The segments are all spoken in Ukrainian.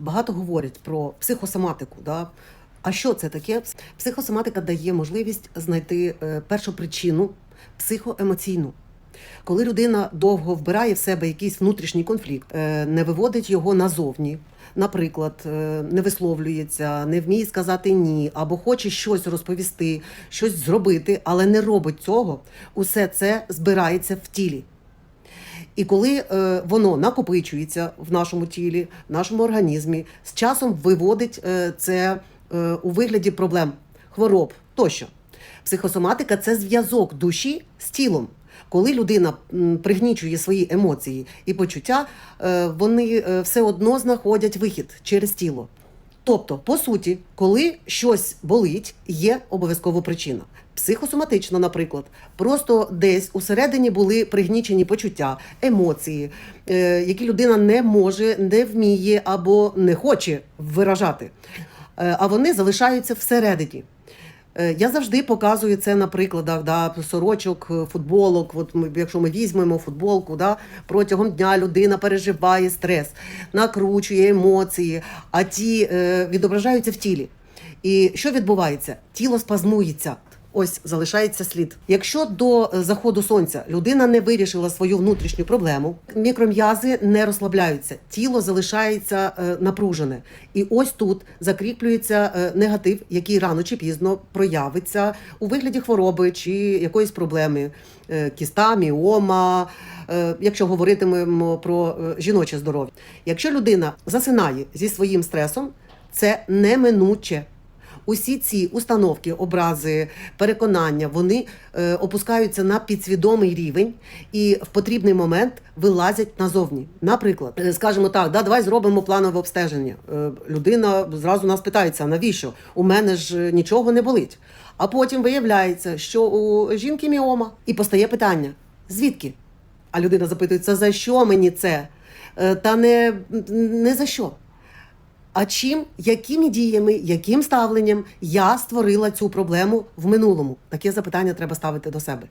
багато говорять про психосоматику. Да? А що це таке? Психосоматика дає можливість знайти е, першу причину психоемоційну. Коли людина довго вбирає в себе якийсь внутрішній конфлікт, е, не виводить його назовні, наприклад, е, не висловлюється, не вміє сказати ні, або хоче щось розповісти, щось зробити, але не робить цього, усе це збирається в тілі. І коли е, воно накопичується в нашому тілі, в нашому організмі, з часом виводить е, це е, у вигляді проблем, хвороб тощо. Психосоматика це зв'язок душі з тілом. Коли людина пригнічує свої емоції і почуття, е, вони е, все одно знаходять вихід через тіло. Тобто, по суті, коли щось болить, є обов'язково причина. Психосоматично, наприклад, просто десь усередині були пригнічені почуття, емоції, е, які людина не може, не вміє або не хоче виражати, Е, а вони залишаються всередині. Е, Я завжди показую це на прикладах да, сорочок, футболок. От ми, якщо ми візьмемо футболку, да, протягом дня людина переживає стрес, накручує емоції, а ті е, відображаються в тілі. І що відбувається? Тіло спазмується. Ось залишається слід. Якщо до е, заходу сонця людина не вирішила свою внутрішню проблему, мікром'язи не розслабляються, тіло залишається е, напружене. І ось тут закріплюється е, негатив, який рано чи пізно проявиться у вигляді хвороби чи якоїсь проблеми, кіста, міома. Якщо говоритимемо про жіноче здоров'я, якщо людина засинає зі своїм стресом, це неминуче. Усі ці установки, образи, переконання, вони е, опускаються на підсвідомий рівень і в потрібний момент вилазять назовні. Наприклад, е, скажімо так, да, давай зробимо планове обстеження. Е, людина зразу нас питається, навіщо? У мене ж нічого не болить. А потім виявляється, що у жінки міома, і постає питання: звідки? А людина запитується, за що мені це? Та не, не за що. А чим, якими діями, яким ставленням я створила цю проблему в минулому? Таке запитання треба ставити до себе.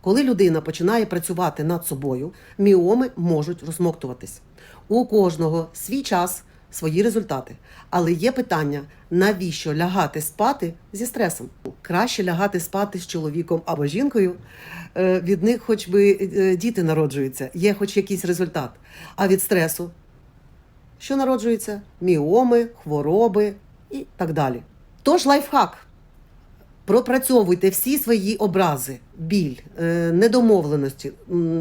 Коли людина починає працювати над собою, міоми можуть розмоктуватись. У кожного свій час, свої результати. Але є питання, навіщо лягати спати зі стресом? Краще лягати спати з чоловіком або жінкою. е, Від них хоч би е, діти народжуються, є хоч якийсь результат. А від стресу що народжується? Міоми, хвороби і так далі. Тож лайфхак. Пропрацьовуйте всі свої образи, біль, е, недомовленості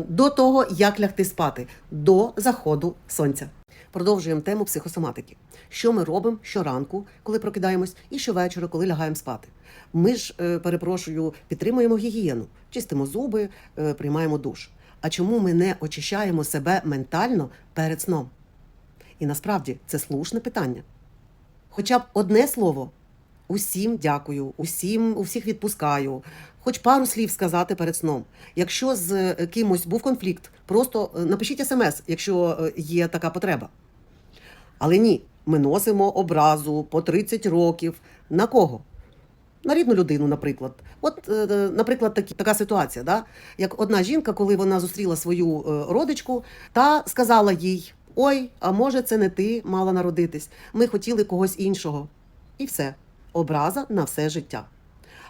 до того, як лягти спати, до заходу сонця. Продовжуємо тему психосоматики. Що ми робимо щоранку, коли прокидаємось, і щовечора, коли лягаємо спати. Ми ж, е, перепрошую, підтримуємо гігієну, чистимо зуби, е, приймаємо душ. А чому ми не очищаємо себе ментально перед сном? І насправді це слушне питання. Хоча б одне слово усім дякую, усім, усіх відпускаю, хоч пару слів сказати перед сном. Якщо з е, кимось був конфлікт, просто е, напишіть смс, якщо е, є така потреба. Але ні, ми носимо образу по 30 років. На кого? На рідну людину, наприклад. От, наприклад, такі, така ситуація, да? як одна жінка, коли вона зустріла свою родичку, та сказала їй: Ой, а може, це не ти мала народитись. Ми хотіли когось іншого. І все. Образа на все життя.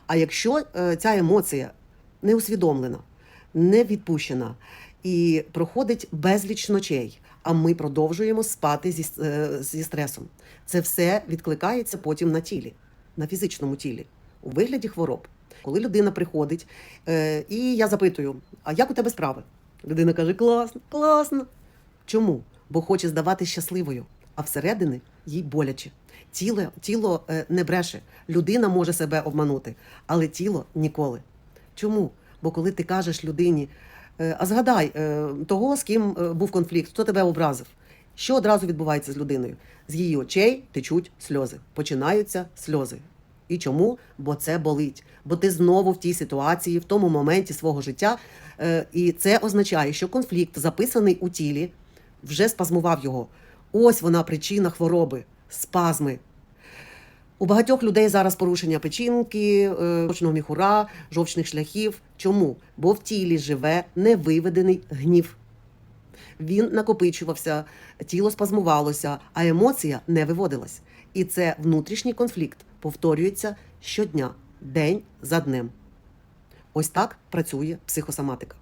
А якщо е, ця емоція не усвідомлена, не відпущена і проходить безліч ночей, а ми продовжуємо спати зі, е, зі стресом, це все відкликається потім на тілі, на фізичному тілі, у вигляді хвороб. Коли людина приходить, е, і я запитую: а як у тебе справи? Людина каже: класно, класно. Чому? Бо хоче здавати щасливою, а всередини їй боляче. Тіло, тіло е, не бреше. Людина може себе обманути, але тіло ніколи. Чому? Бо коли ти кажеш людині, е, а згадай е, того, з ким був конфлікт, хто тебе образив, що одразу відбувається з людиною? З її очей течуть сльози, починаються сльози. І чому? Бо це болить. Бо ти знову в тій ситуації, в тому моменті свого життя. І це означає, що конфлікт, записаний у тілі, вже спазмував його. Ось вона причина хвороби, спазми. У багатьох людей зараз порушення печінки, е, жовчного міхура, жовчних шляхів. Чому? Бо в тілі живе невиведений гнів. Він накопичувався, тіло спазмувалося, а емоція не виводилась. І це внутрішній конфлікт повторюється щодня, день за днем. Ось так працює психосоматика.